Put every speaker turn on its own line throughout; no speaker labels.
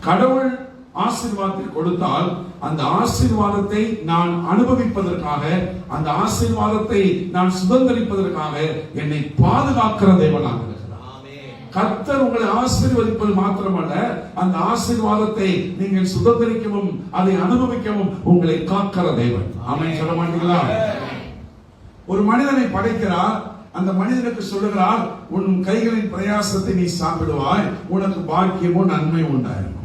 கடவுள் ஆசீர்வாதத்தை கொடுத்தால் அந்த ஆசீர்வாதத்தை நான் அனுபவிப்பதற்காக அந்த ஆசீர்வாதத்தை நான் சுதந்திரிப்பதற்காக என்னை பாதுகாக்கிற தேவனாக கர்த்தர் உங்களை ஆசீர்வதிப்பது மாத்திரமல்ல அந்த ஆசீர்வாதத்தை நீங்கள் சுதந்திரிக்கவும் அதை அனுபவிக்கவும் உங்களை காக்கிற தேவன். ஆமென். சொல்ல மாட்டீங்களா? ஒரு மனிதனை படைக்கிறார் அந்த மனிதனுக்கு சொல்லுகிறார் உன் கைகளின் பிரயாசத்தை நீ சாப்பிடுவாய் உனக்கு பாக்கியமும் நன்மை உண்டாயிருக்கும்.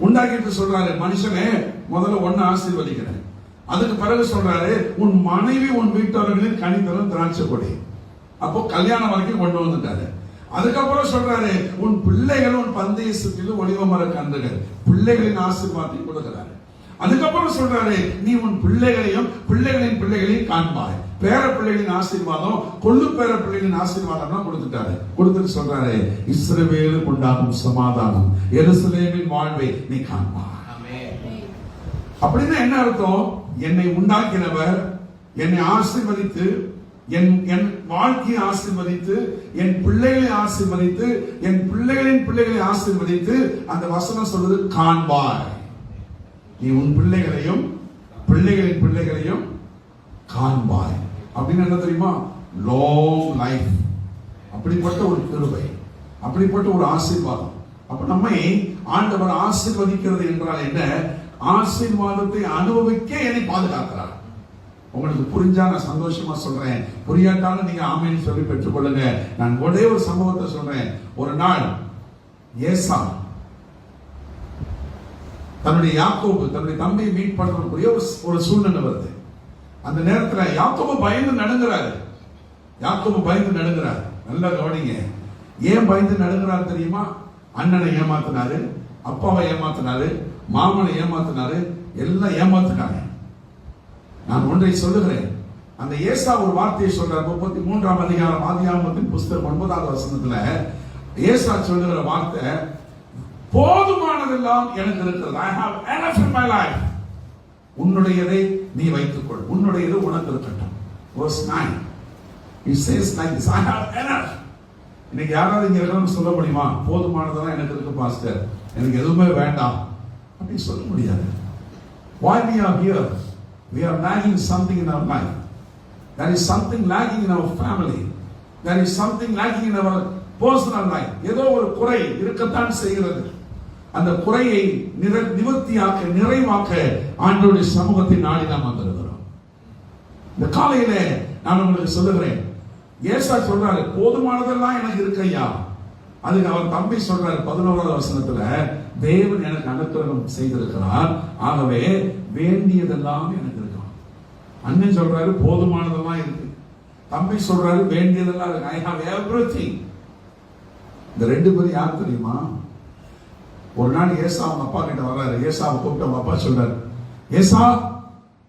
உண்டாக்கிட்டு சொல்றாரு மனுஷனே முதல்ல ஒன்னு ஆசீர்வதிக்கிறேன். அதுக்கு பிறகு சொல்றாரு உன் மனைவி உன் வீட்டவர்களின் கனித்தரும் திராட்சை கொடி. அப்போ கல்யாணம் வரைக்கும் கொண்டு வந்துட்டாரு. அதுக்கப்புறம் சொல்றாரு உன் பிள்ளைகள் உன் பந்தய சுற்றிலும் ஒளிவ மர கன்றுகள். பிள்ளைகளின் ஆசீர்வாதத்தை கொடுக்கிறாரு. அதுக்கப்புறம் சொல்றாரு நீ உன் பிள்ளைகளையும் பிள்ளைகளின் பிள்ளைகளையும் காண்பாய். பேர பிள்ளைகளின் ஆசீர்வாதம் கொள்ளு பேர பிள்ளைகளின் ஆசீர்வாதம் கொடுத்துட்டாரு. கொடுத்துட்டு சொல்றாரு இஸ்ரவேலு உண்டாகும் சமாதானம் எருசலேமின் வாழ்வை நீ காண்பாய். அப்படின்னா என்ன அர்த்தம்? என்னை உண்டாக்கினவர் என்னை ஆசீர்வதித்து என் என் வாழ்க்கையை ஆசீர்வதித்து என் பிள்ளைகளை ஆசீர்வதித்து என் பிள்ளைகளின் பிள்ளைகளை ஆசீர்வதித்து அந்த வசனம் சொல்வது காண்பார் நீ உன் பிள்ளைகளையும் பிள்ளைகளின் பிள்ளைகளையும் காண்பாய். அப்படின்னு என்ன தெரியுமா? லாங் லைஃப் அப்படிப்பட்ட ஒரு கிருபை. அப்படிப்பட்ட ஒரு ஆசீர்வாதம். அப்ப நம்மை ஆண்டவர் ஆசீர்வதிக்கிறது என்றால் என்ன? ஆசீர்வாதத்தை அனுபவிக்க என்னை பாதுகாக்கிறார். உங்களுக்கு புரிஞ்சா நான் சந்தோஷமா சொல்றேன். புரியாட்டாலும் நீங்க ஆமைன்னு சொல்லி பெற்றுக்கொள்ளுங்க. நான் ஒரே ஒரு சம்பவத்தை சொல்றேன். ஒரு நாள் ஏசா தன்னுடைய யாக்கோபு தன்னுடைய தம்பியை மீட் பண்றதுக்குரிய ஒரு ஒரு சூழ்நிலை வருது. அந்த நேரத்தில் யாக்கோபு பயந்து நடுங்குறாரு. யாக்கோபு பயந்து நடுங்குறாரு. நல்லா கவனிங்க. ஏன் பயந்து நடுங்கிறார் தெரியுமா? அண்ணனை ஏமாத்தினாரு அப்பாவை ஏமாத்தினாரு மாமனை ஏமாத்தினாரு எல்லாம் ஏமாத்தினாங்க. நான் ஒன்றை சொல்லுகிறேன். அந்த ஏசா ஒரு வார்த்தையை சொல்றார். முப்பத்தி மூன்றாம் அதிகாரம் ஆதியாமத்தின் புஸ்தகம் ஒன்பதாவது வசனத்துல ஏசா சொல்லுகிற வார்த்தை போதுமானதெல்லாம் எனக்கு இருக்கிறது I have enough in my life உன்னுடையதை நீ வைத்துக்கொள் உன்னுடையது உனக்கு இருக்கட்டும் verse 9 he says like this i have enough இன்னைக்கு யாராவது இங்க இருக்கணும்னு சொல்ல முடியுமா போதுமானதெல்லாம் எனக்கு இருக்கு பாஸ்டர் எனக்கு எதுவுமே வேண்டாம் அப்படின்னு சொல்ல முடியாது why we are here we are lacking something in our life there is something lacking in our family there is something lacking in our personal life ஏதோ ஒரு குறை இருக்கத்தான் செய்கிறது அந்த குறையை நிற நிவர்த்தியாக்க நிறைவாக்க ஆண்டோடைய சமூகத்தை நாடி நாம் வந்திருக்கிறோம் இந்த காலையில நான் உங்களுக்கு சொல்லுகிறேன். ஏசா சொல்றாரு போதுமானதெல்லாம் எனக்கு இருக்கு ஐயா அதுக்கு அவர் தம்பி சொல்றாரு பதினோராவது வசனத்துல தேவன் எனக்கு அனுக்கிரகம் செய்திருக்கிறார். ஆகவே வேண்டியதெல்லாம் எனக்கு இருக்கும். அண்ணன் சொல்றாரு போதுமானதெல்லாம் இருக்கு. தம்பி சொல்றாரு வேண்டியதெல்லாம் இருக்கு. ஐ ஹாவ் எவ்ரிதிங் இந்த ரெண்டு பேரும் யார் தெரியுமா? ஒரு நாள் ஏசா அவங்க அப்பா கிட்ட வர்றாரு. ஏசாவை கூப்பிட்டு அவங்க அப்பா சொல்றாரு ஏசா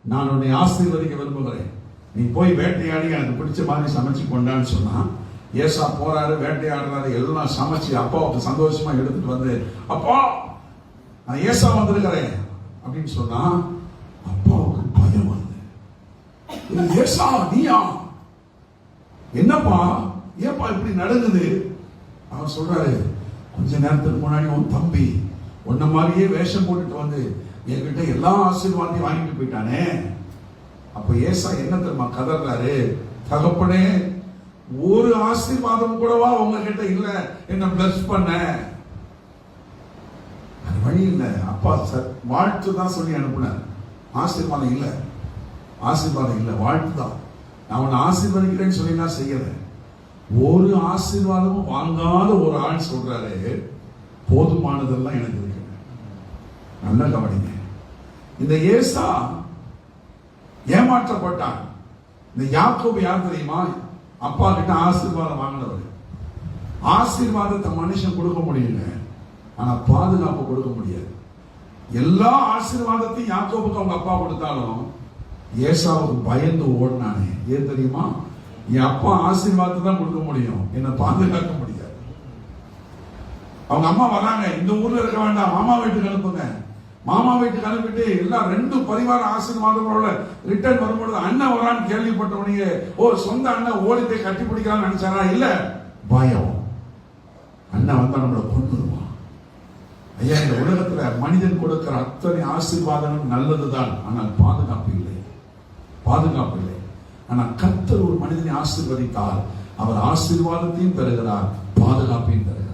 நான் உன்னை ஆசீர்வதிக்க விரும்புகிறேன். நீ போய் வேட்டையாடி எனக்கு பிடிச்ச மாதிரி சமைச்சு கொண்டான்னு சொன்னான் ஏசா போறாரு வேட்டையாடுறாரு எல்லாம் சமைச்சு அப்பாவுக்கு சந்தோஷமா எடுத்துட்டு வந்து அப்பா நான் ஏசா வந்திருக்கிறேன். அப்படின்னு சொன்னா அப்பாவுக்கு பயம் வந்து ஏசா நீயா? என்னப்பா? ஏப்பா இப்படி நடந்தது அவர் சொல்றாரு கொஞ்ச நேரத்துக்கு முன்னாடி உன் தம்பி உன்ன மாதிரியே வேஷம் போட்டுட்டு வந்து என்கிட்ட எல்லா ஆசீர்வாதையும் வாங்கிட்டு போயிட்டானே. அப்ப ஏசா என்ன தெரியுமா கதறாரு? தகப்பனே ஒரு ஆசீர்வாதம் கூடவா உங்ககிட்ட இல்ல? என்ன பிளஸ் பண்ண? அது வழி இல்ல. அப்பா சார் வாழ்த்து தான் சொல்லி அனுப்புனார். ஆசீர்வாதம் இல்ல. ஆசீர்வாதம் இல்ல. வாழ்த்து தான். நான் உன்னை ஆசீர்வதிக்கிறேன்னு சொல்லி நான் செய்யறேன் ஒரு ஆசீர்வாதமும் வாங்காத ஒரு ஆள் சொல்றாரு போதுமானதெல்லாம் எனக்கு இருக்கு. நல்லா கவனிங்க. இந்த ஏசா ஏமாற்றப்பட்டான். இந்த யாக்கோபு யார் தெரியுமா? அப்பா கிட்ட ஆசீர்வாதம் வாங்கினவர். ஆசீர்வாதத்தை மனுஷன் கொடுக்க முடியல ஆனா பாதுகாப்பு கொடுக்க முடியாது. எல்லா ஆசீர்வாதத்தையும் யாக்கோபுக்கு அவங்க அப்பா கொடுத்தாலும் ஏசாவுக்கு பயந்து ஓடினானே. ஏன் தெரியுமா? என் அப்பா ஆசீர்வாதத்தை தான் கொடுக்க முடியும். என்னை பாதுகாக்க முடியாது. அவங்க அம்மா வராங்க. இந்த ஊர்ல இருக்க வேண்டாம். மாமா வீட்டுக்கு அனுப்புங்க. மாமா வீட்டுக்கு அனுப்பிட்டு எல்லாம் ரெண்டு பரிவார ஆசீர்வாதங்களோட ரிட்டர்ன் வரும்பொழுது அண்ணன் வரான்னு கேள்விப்பட்ட ஓ சொந்த அண்ணன் ஓடி போய் கட்டி பிடிக்கலாம்னு நினைச்சாரா? இல்ல. பயம். அண்ணன் வந்தா நம்மளை கொண்டுருவான் ஐயா இந்த உலகத்துல மனிதன் கொடுக்கிற அத்தனை ஆசீர்வாதங்களும் நல்லதுதான். ஆனால் பாதுகாப்பு இல்லை. பாதுகாப்பு இல்லை. ஆனால் கத்தர் ஒரு மனிதனை ஆசீர்வதித்தால் அவர் ஆசீர்வாதத்தையும் பெறுகிறார் பாதுகாப்பையும் தருகிறார்